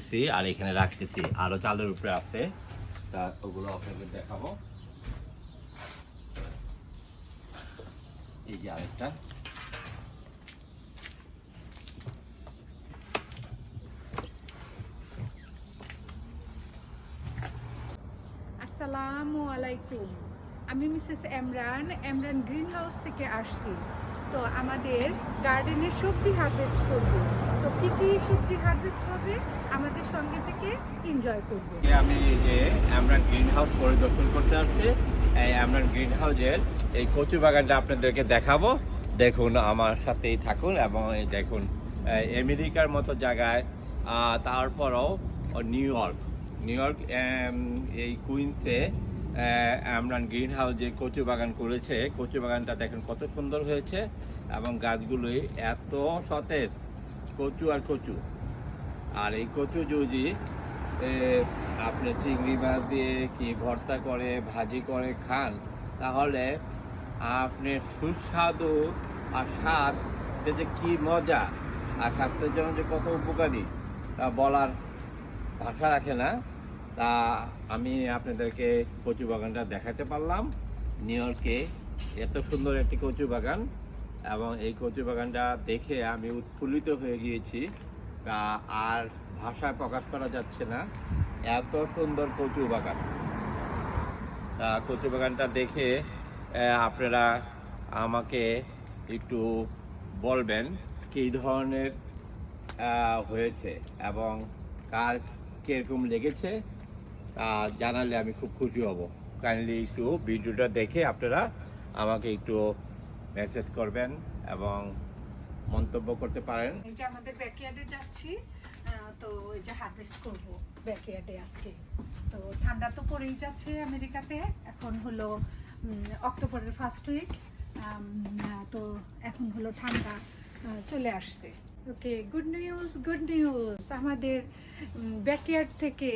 খালি আর এখানে রাখতেছি। আরও চালের উপরে আছে। তা ওগুলো আপনাদের দেখাবো। এই যে আরেকটা। আসসালামু আলাইকুম। আমি Mrs Emran Emran green house থেকে আসছি। তো আমাদের গার্ডেনে সবজি হারভেস্ট করব। তো কি কি সবজি হারভেস্ট হবে আমাদের সঙ্গে থেকে এনজয় করব। আমি যে আমরান গ্রিন হাউস পরিদর্শন করতে আসছি, এই আমরান গ্রিন হাউসের এই কচু বাগানটা আপনাদেরকে দেখাবো। দেখুন, আমার সাথেই থাকুন এবং দেখুন আমেরিকার মতো জায়গায় তারপরও নিউ ইয়র্ক। নিউ ইয়র্ক এই কুইন্সে আমরান গ্রিন হাউস কচু বাগান করেছে। কচু বাগানটা দেখেন কত সুন্দর হয়েছে এবং গাছগুলোই এত সতেজ। কচু আর কচু। আর এই কচু যদি আপনি চিংড়ি মাছ দিয়ে কি ভর্তা করে, ভাজি করে খান, তাহলে আপনি সুস্বাদু আর স্বাদ যে কি মজা, আর স্বাস্থ্যের জন্য যে কত উপকারী, তা বলার ভাষা রাখে না। তা আমি আপনাদেরকে কচু বাগানটা দেখাতে পারলাম। নিউ ইয়র্কে এত সুন্দর একটি কচু বাগান। এবং এই কচু বাগানটা দেখে আমি উৎফুল্লিত হয়ে গিয়েছি। তা আর ভাষায় প্রকাশ করা যাচ্ছে না। এত সুন্দর কচু বাগান তা কচু বাগানটা দেখে আপনারা আমাকে একটু বলবেন কী ধরনের হয়েছে এবং কার কীরকম লেগেছে, তা জানালে আমি খুব খুশি হব। কাইন্ডলি একটু ভিডিওটা দেখে আপনারা আমাকে একটু মেসেজ করবেন এবং মন্তব্য করতে পারেন। এই যে আমাদের ব্যাকইয়ার্ডে যাচ্ছি তো এই যে হারভেস্ট করব ব্যাকইয়ার্ডে আজকে। তো ঠান্ডা তো পড়েই যাচ্ছে আমেরিকাতে, এখন হলো অক্টোবরের ফার্স্ট উইক তো এখন হলো ঠান্ডা চলে আসছে। Okay good news good news আমাদের ব্যাকইয়ার্ড থেকে,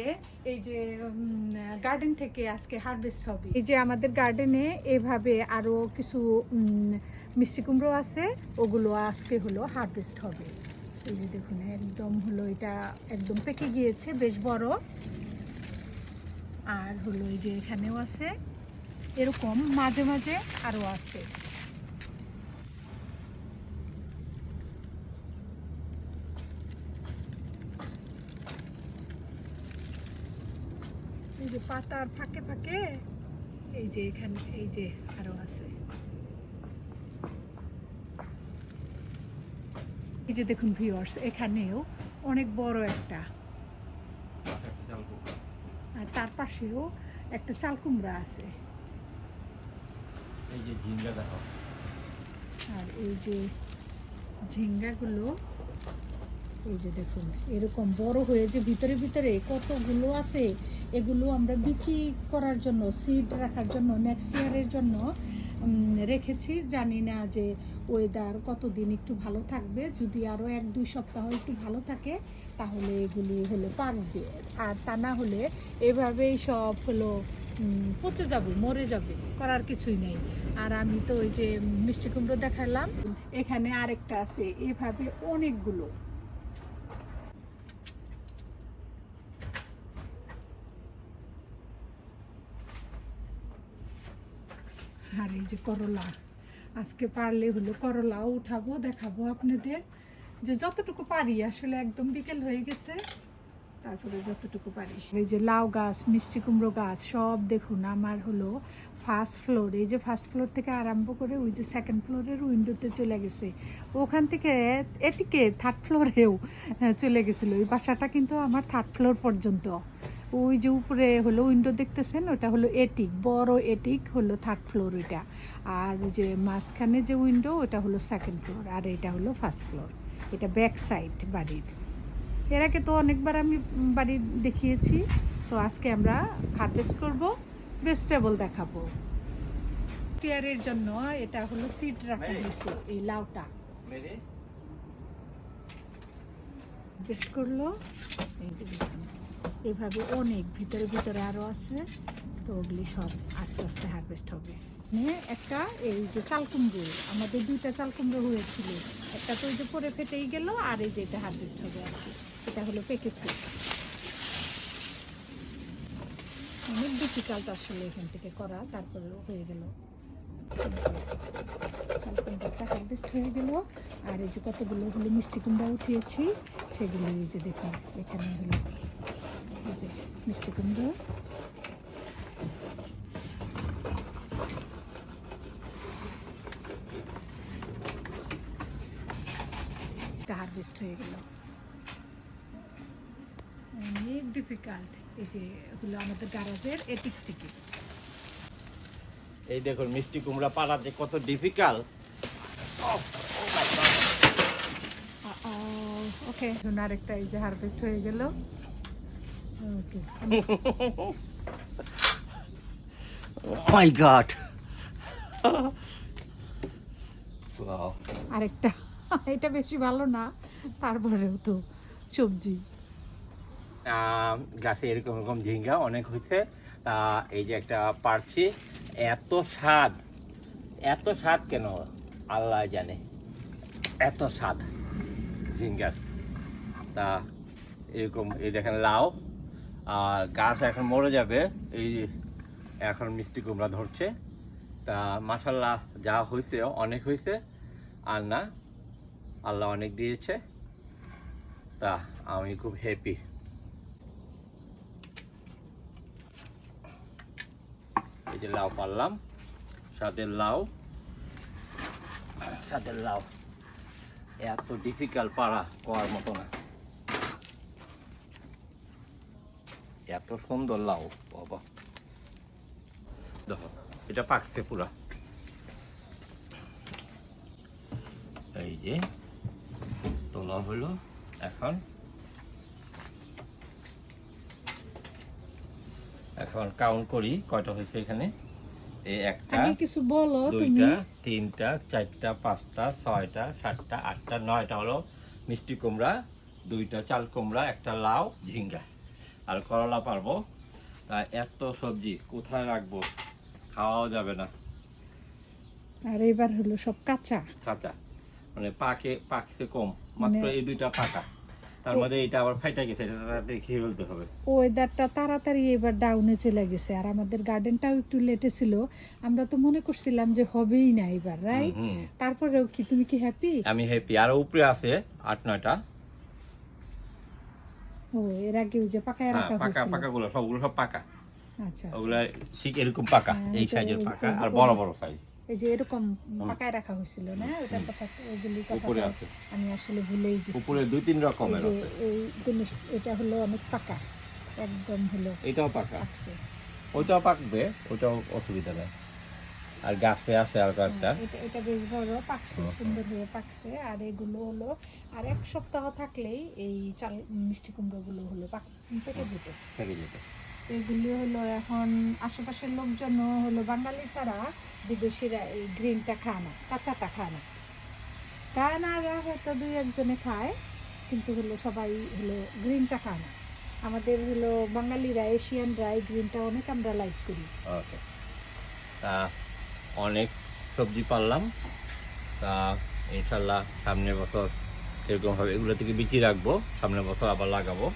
এই যে গার্ডেন থেকে আজকে হারভেস্ট হবে। এই যে আমাদের গার্ডেনে এভাবে আরও কিছু মিষ্টি কুমড়ো আছে, ওগুলো আজকে হলো হারভেস্ট হবে। এই যে দেখুন, একদম হলো এটা একদম পেকে গিয়েছে, বেশ বড়। আর হলো এই যে এখানেও আছে, এরকম মাঝে মাঝে আরও আছে এই যে পাতার ফাঁকে ফাঁকে এই যে এখানে এই যে আরও আছে। এই যে দেখুন ভিউয়ার্স এখানেও অনেক বড় একটা। আর তার পাশেও একটা চাল কুমড়া আছে। এই যে ঝিঙ্গা দেখো। আর এই যে ঝিঙ্গাগুলো এই যে দেখুন, এরকম বড় হয়ে যে ভিতরে ভিতরে কতগুলো আছে, এগুলো আমরা বিক্রি করার জন্য সিড রাখার জন্য নেক্সট ইয়ারের জন্য রেখেছি। জানি না যে ওয়েদার কতদিন একটু ভালো থাকবে, যদি আরও এক, দুই সপ্তাহ একটু ভালো থাকে, তাহলে এগুলি হলো পারবে আর তা না হলে এভাবেই সব হলো পচে যাবে, মরে যাবে, করার কিছুই নেই। আর আমি তো ওই যে মিষ্টি কুমড়ো দেখালাম, এখানে আরেকটা আছে, এভাবে অনেকগুলো। আর এই যে করলা। আজকে পারলে হলো করলাও উঠাবো, দেখাবো আপনাদের। যে যতটুকু পারি, আসলে একদম বিকেল হয়ে গেছে, তারপরে যতটুকু পারি। এই যে লাউ গাছ, মিষ্টি কুমড়ো গাছ, সব দেখুন আমার হলো ফার্স্ট ফ্লোর এই যে ফার্স্ট ফ্লোর থেকে আরম্ভ করে ওই যে সেকেন্ড ফ্লোরের উইন্ডোতে চলে গেছে। ওখান থেকে এটিকে থার্ড ফ্লোরেও চলে গেছিল। ওই বাসাটা কিন্তু আমার থার্ড ফ্লোর পর্যন্ত। ওই যে উপরে হলো উইন্ডো দেখতেছেন? ওটা হলো এটিক বড় এটিক হলো থার্ড ফ্লোর ওইটা। আর যে মাঝখানে যে উইন্ডো ওটা হলো সেকেন্ড ফ্লোর আর এটা হলো ফার্স্ট ফ্লোর এটা ব্যাক সাইড বাড়ির। এর আগে তো অনেকবার আমি বাড়ি দেখিয়েছি তো আজকে আমরা হারভেস্ট করব ভেজিটেবল দেখাবো। টিয়ারের জন্য এটা হলো সিট রাখা হয়েছে এই লাউটা। বেস্ট করল এই যে এভাবে অনেক ভিতরে ভিতরে আরও আছে। তো ওগুলি সব আস্তে আস্তে হারভেস্ট হবে। নিয়ে একটা এই যে চাল কুমড়ো আমাদের দুইটা চাল কুমড়ো হয়েছিল। একটা তো ওই যে পরে ফেটেই গেল, আর এই যে এটা হারভেস্ট হবে আজকে এটা হলো পেকেছে অনেক ডিফিকাল্ট আসলে এখান থেকে করা, তারপরে হয়ে গেল। কালকেনটা হারভেস্ট হয়ে গেল। আর এই যে কতগুলো হলো মিষ্টি কুমড়া উঠিয়েছি, সেগুলো এই যে দেখুন, এখানে হলো। যে মিষ্টি কুমড়া এটা হারভেস্ট হয়ে গেল। অনেক ডিফিকাল্ট এই যে হলো আমাদের গারাজের এটিক থেকে। এই দেখুন মিষ্টি কুমড়া পাড়া যে কত ডিফিকাল্ট ওকে আরেকটা এই যে হারভেস্ট হয়ে গেল। মাই গড আরেকটা। এটা বেশি ভালো না তারপরেও তো সবজি। গাছে এরকম এরকম ঝিঙ্গা অনেক হয়েছে। তা এই যে একটা পারছি এত স্বাদ। এত স্বাদ কেন? আল্লাহ জানে। এত স্বাদ ঝিঙ্গার। তা এরকম এই দেখেন লাউ। গাছ এখন মরে যাবে। এই এখন মিষ্টি কুমড়া ধরছে। তা মাসাল্লাহ যা হয়েছে, অনেক হয়েছে। আর না, আল্লাহ অনেক দিয়েছে। তা আমি খুব হ্যাপি এই যে লাউ পারলাম। সাদের লাউ। সাদের লাউ। এত ডিফিকাল্ট পারা, করার মতো না। এত সুন্দর লাউ বাবা। দেখো এটা পাকছে পুরা। এই যে তোলা হলো এখন। এখন কাউন্ট করি কয়টা হয়েছে এখানে। এই একটা কিছু বলো দুইটা তিনটা চারটা পাঁচটা ছয়টা সাতটা আটটা নয়টা হলো মিষ্টি কুমড়া দুইটা চাল কুমড়া একটা লাউ ঝিঙ্গা। আর করলা পারব। তা এত সবজি কোথায় রাখব? খাওয়াও যাবে না। আর এবার হলো সব কাঁচা। চাচা মানে পাকে পাকছে কম। মাত্র মানে- এই দুইটা পাকা। তার মধ্যে এটা আবার ফাইটা গেছে এটা তাড়াতাড়ি খেয়ে ফেলতে হবে। ওয়েদারটা তাড়াতাড়ি এবার ডাউনে চলে গেছে। আর আমাদের গার্ডেনটাও একটু লেটে ছিল। আমরা তো মনে করছিলাম যে হবেই না এবার রাইট। তারপরেও কি তুমি কি হ্যাপি আমি হ্যাপি আর উপরে আছে আট নয়টা। ও এর আগে যে পাকায় হ্যাঁ রাখা পাকা হয়েছিল? পাকাগুলো সবগুলো সব পাকা। আচ্ছা ওগুলা ঠিক এরকম পাকা হ্যাঁ, এই সাইজের পাকা আর বড় বড় সাইজ। এই যে এরকম পাকায় রাখা হয়েছিল না? ওটার কথা ওগুলি উপরে আছে। আমি আসলে ভুলেই গেছি। উপরে দুই তিন এই রকমের আছে। এই জিনিস এটা হলো অনেক পাকা একদম হলো এটাও পাকা। ওইটাও পাকবে ওইটাও অসুবিধা নেই। আর গাছে আছে আর কয়েকটা। হ্যাঁ, এটা এটা বেশ বড় পাকছে সুন্দর হয়ে পাকছে আর এগুলো হলো আর এক সপ্তাহ থাকলেই এই চাল মিষ্টি কুমড়োগুলো হলো পাক পেকে যেত। থেকে যেতে। এগুলি হলো এখন আশেপাশের লোকজন হলো বাঙালি ছাড়া বিদেশিরা এই গ্রিনটা খায় না কাঁচাটা খায় না। খায় না হয়তো দুই একজনে খায় কিন্তু হলো সবাই হলো গ্রিনটা খায় না। আমাদের হলো বাঙালিরা এশিয়ানরা এই গ্রিনটা অনেক আমরা লাইক করি। ওকে। অনেক সবজি পারলাম। তা ইনশাল্লাহ সামনের বছর এরকমভাবে এগুলো থেকে বিচি রাখব। সামনের বছর আবার লাগাবো।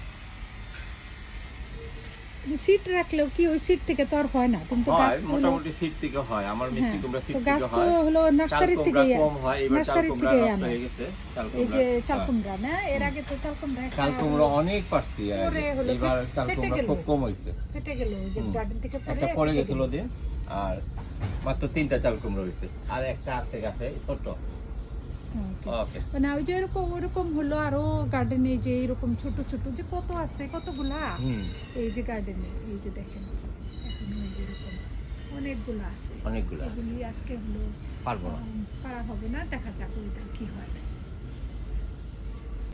তুমি সিট রাখলেও কি ওই সিট থেকে তো আর হয় না? তুমি তো গাছ মোটামুটি সিট থেকে হয়। আমার মিষ্টি হ্যাঁ, কুমড়া সিট থেকে গাছ তো হলো নার্সারি থেকে কম হয়। এবার চাল কুমড়া হয়ে গেছে। এই যে চাল হ্যাঁ। কুমড়া না এর আগে তো চাল কুমড়া চাল কুমড়া অনেক পারছি এবার চাল কুমড়া খুব কম হয়েছে। ফেটে গেল। যে গার্ডেন থেকে একটা পড়ে গেছিল। দিন আর মাত্র তিনটা চাল কুমড়ো হয়েছে। আর একটা আছে গাছে. ওকে মানে ওই যে এরকম ওরকম হলো আরও গার্ডেনে যে এরকম ছোট ছোট যে কত আছে কতগুলা এই যে গার্ডেনে এই যে দেখেন অনেকগুলো আছে। অনেকগুলো এগুলি আজকে হলো পারব না। পারা হবে না দেখা যাক ওইটা কি হয়।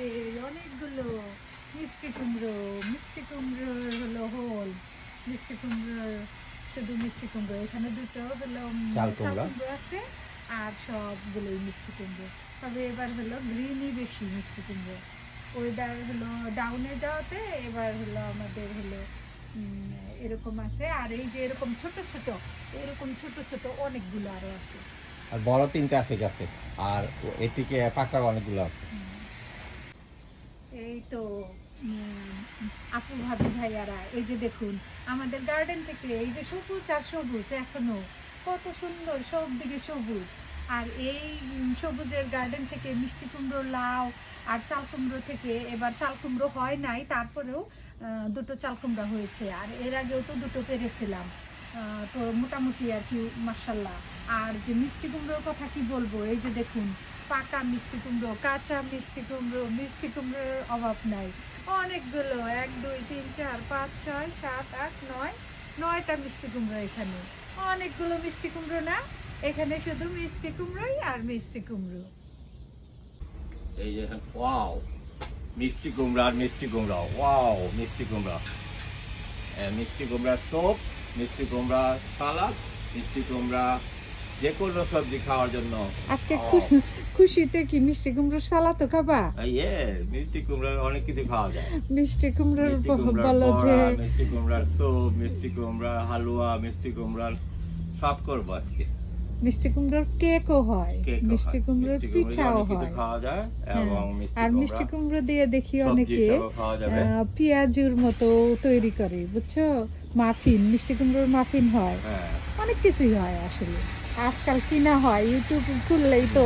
এই অনেকগুলো মিষ্টি কুমড়ো মিষ্টি কুমড়ো হলো হোল মিষ্টি কুমড়ো শুধু মিষ্টি কুমড়ো। এখানে দুটো হলো চাল কুমড়ো। আছে আর সবগুলোই মিষ্টি কুমড়ো। তবে এবার হলো গ্রিনই বেশি মিষ্টি কুমড়ো। ওয়েদার হলো ডাউনে যাওয়াতে এবার হলো আমাদের হলো এরকম আছে। আর এই যে এরকম ছোট ছোট এরকম ছোট ছোট অনেকগুলো আরও আছে। আর বড় তিনটা আছে গাছে। আর এটিকে পাকা অনেকগুলো আছে। এই তো আপু ভাবি ভাইয়ারা, এই যে দেখুন, আমাদের গার্ডেন থেকে এই যে সবুজ আর সবুজ এখনও, কত সুন্দর সব দিকে সবুজ। আর এই সবুজের গার্ডেন থেকে মিষ্টি কুমড়ো, লাউ আর চাল কুমড়ো থেকে এবার চাল কুমড়ো হয় নাই, তারপরেও দুটো চাল কুমড়া হয়েছে। আর এর আগেও তো দুটো পেরেছিলাম। তো মোটামুটি আর কি মার্শাল্লাহ আর যে মিষ্টি কুমড়োর কথা কি বলব, এই যে দেখুন, পাকা মিষ্টি কুমড়ো, কাঁচা মিষ্টি কুমড়ো, মিষ্টি কুমড়োর অভাব নাই। অনেকগুলো এক দুই তিন চার পাঁচ ছয় সাত আট নয় নয়টা মিষ্টি কুমড়ো এখানে। অনেকগুলো মিষ্টি কুমড়ো না? এখানে শুধু মিষ্টি কুমড়োই আর মিষ্টি কুমড়ো। এই যে ওয়াও! মিষ্টি কুমড়া আর মিষ্টি কুমড়া ওয়াও! মিষ্টি কুমড়া। এ, মিষ্টি কুমড়ার স্যুপ মিষ্টি কুমড়া সালাদ মিষ্টি কুমড়া যে কোনো সবজি খাওয়ার জন্য। আজকে খুশিতে কি মিষ্টি কুমড়োর সালাতো খাবা ইয়ে মিষ্টি কুমড়ার অনেক কিছু খাওয়া যায় মিষ্টি কুমড়োর বলো যে মিষ্টি কুমড়ার স্যুপ মিষ্টি কুমড়ার হালুয়া মিষ্টি কুমড়ার সব করব আজকে মিষ্টি কুমড়োর কেকও হয় মিষ্টি কুমড়োর পিঠাও হয় হ্যাঁ, আর মিষ্টি কুমড়ো দিয়ে দেখি অনেকে পেঁয়াজুর মতো তৈরি করে বুঝছ মাফিন মিষ্টি কুমড়োর মাফিন হয় হ্যাঁ অনেক কিছুই হয় আসলে আজকাল কিনা হয় ইউটিউব খুললেই তো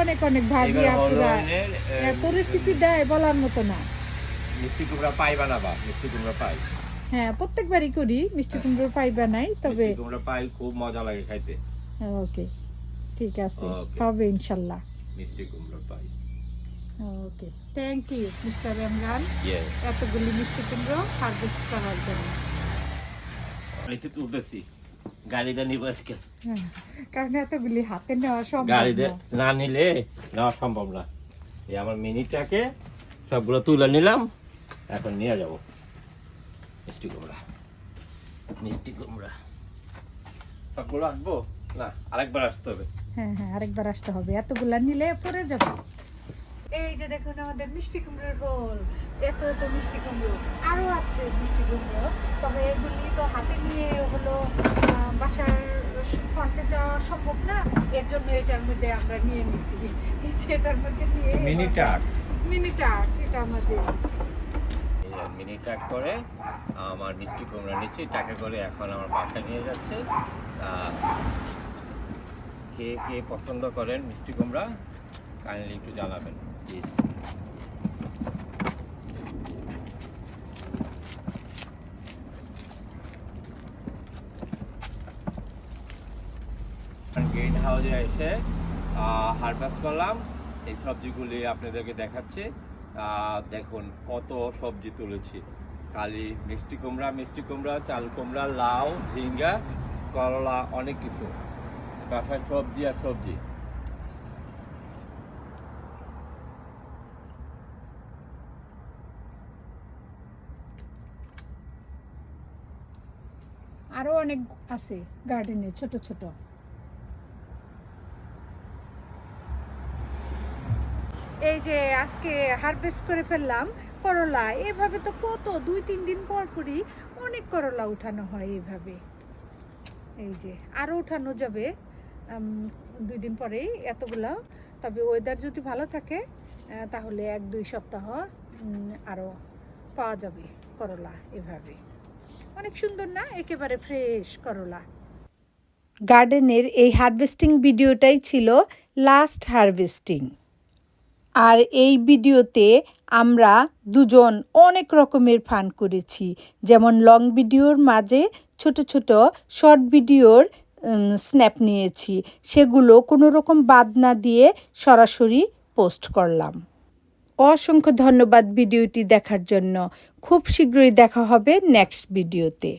অনেক অনেক ভাবি আপুরা এত রেসিপি দেয় বলার মতো না। মিষ্টি কুমড়া পাই বানাবা মিষ্টি কুমড়া পাই। হ্যাঁ প্রত্যেকবারই করি মিষ্টি কুমড়োর পাই বানাই তবে মিষ্টি কুমড়া পাই খুব মজা লাগে খাইতে। ওকে ঠিক আছে. হবে ইনশাল্লাহ। মিষ্টি কুমড়া pie. Okay thank you mister Imran. এতগুলি মিষ্টি কুমড়ো হারভেস্ট করার জন্য। গাড়িতে তুলতেছি। গাড়িতে নিব আজকে। কারণ এতগুলি হাতে নেওয়া সম্ভব গাড়িতে না। নিলে নেওয়া সম্ভব না। এই আমার মিনিটাকে সবগুলো তুলে নিলাম এখন নিয়ে যাব। মিষ্টি কুমড়া মিষ্টি কুমড়া। সবগুলো আসব না আরেকবার আসতে হবে। হ্যাঁ হ্যাঁ আরেকবার আসতে হবে। এতগুলা নিলে পরে যাবে। এই যে দেখুন আমাদের মিষ্টি কুমড়োর রোল। এত এত মিষ্টি কুমড়ো। আরও আছে মিষ্টি কুমড়ো তবে এগুলি তো হাতে নিয়ে হলো বাসার ফ্রন্টে যাওয়া সম্ভব না এর জন্য এটার মধ্যে আমরা নিয়ে নিছি। এই যে এটার মধ্যে নিয়ে মিনি টাক মিনি টাক এটা আমাদের। মিনি টাক করে আমার মিষ্টি কুমড়া নিচ্ছি টাকা করে এখন আমার বাসায় নিয়ে যাচ্ছে। কে কে পছন্দ করেন মিষ্টি কুমড়া কাইন্ডলি একটু জানাবেন প্লিজ গ্রিন এসে হারভেস্ট করলাম। এই সবজিগুলি আপনাদেরকে দেখাচ্ছি। দেখুন কত সবজি তুলেছি। কালি মিষ্টি কুমড়া মিষ্টি কুমড়া, চাল কুমড়া, লাউ, ঝিঙ্গা, করলা, অনেক কিছু। বাসায় সবজি আর সবজি। আরও অনেক আছে গার্ডেনে ছোট ছোট। এই যে আজকে হারভেস্ট করে ফেললাম করলা, এভাবে তো কত, দুই, তিন দিন পর পরই অনেক করলা উঠানো হয় এইভাবে এই যে আরও উঠানো যাবে দুই দিন পরেই এতগুলা, তবে ওয়েদার যদি ভালো থাকে তাহলে এক, দুই সপ্তাহ আরও পাওয়া যাবে করলা এভাবে। অনেক সুন্দর না? একেবারে ফ্রেশ করলা। গার্ডেনের এই হারভেস্টিং ভিডিওটাই ছিল লাস্ট হারভেস্টিং আর এই ভিডিওতে আমরা দুজন অনেক রকমের ফান করেছি। যেমন লং ভিডিওর মাঝে ছোট ছোট শর্ট ভিডিওর স্ন্যাপ নিয়েছি। সেগুলো কোনো রকম বাদ না দিয়ে সরাসরি পোস্ট করলাম। অসংখ্য ধন্যবাদ ভিডিওটি দেখার জন্য। খুব শীঘ্রই দেখা হবে নেক্সট ভিডিওতে